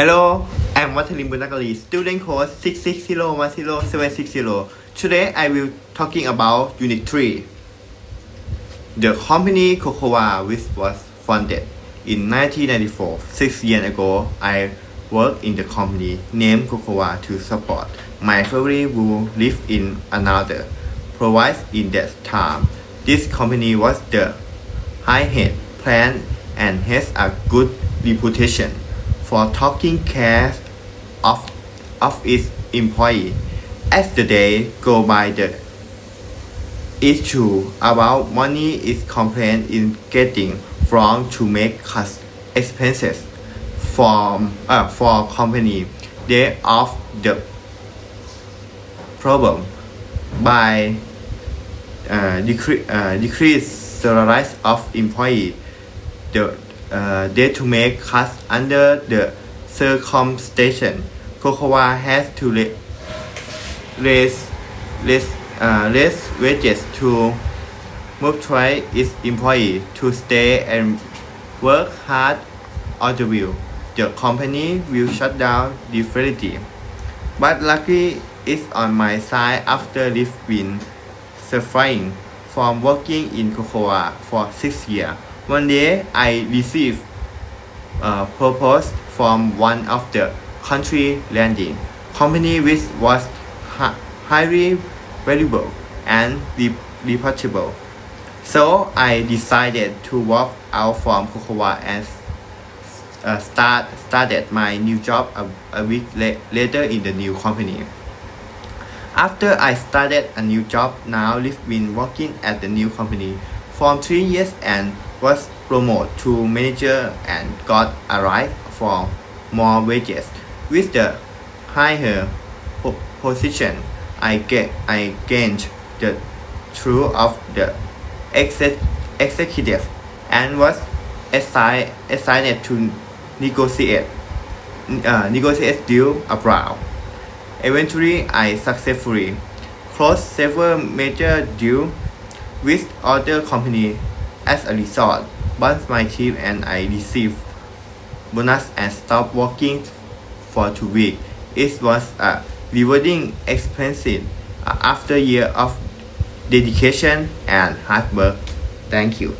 Hello, I'm Watalim Bunakali, student code 6601070. Today I will talking about Unit 3. The company Cocoa which was founded in 1994. Six years ago, I worked in the company named Cocoa to support my family who live in another province in that time. This company was the high-head plant and has a good reputation for taking care of, of its employee. As the day go by, the issue about money is complaint in getting from to make cost expenses from uh, for company. They of the problem by uh, decrease uh, decrease the rise of employee the uh, they to make cuts under the circumstances. Cocoa has to ra- raise raise uh, raise wages to motivate its employee to stay and work hard on the will. The company will shut down definitely. But luckily, it's on my side after this been suffering from working in Cocoa for six years. One day I received a proposal from one of the country landing company which was hi- highly valuable and re- reputable. So I decided to walk out from Cocoa and uh, start started my new job a, a week la- later in the new company. After I started a new job, now I've been working at the new company for three years and was promoted to manager and got a rise for more wages. With the higher position, I get I gained the trust of the exec- executive and was assigned assigned to negotiate uh, negotiate deal abroad. Eventually, I successfully closed several major deals with other companies as a result. Once my team and I received bonus and stopped working for two weeks, it was a rewarding experience after year of dedication and hard work. Thank you.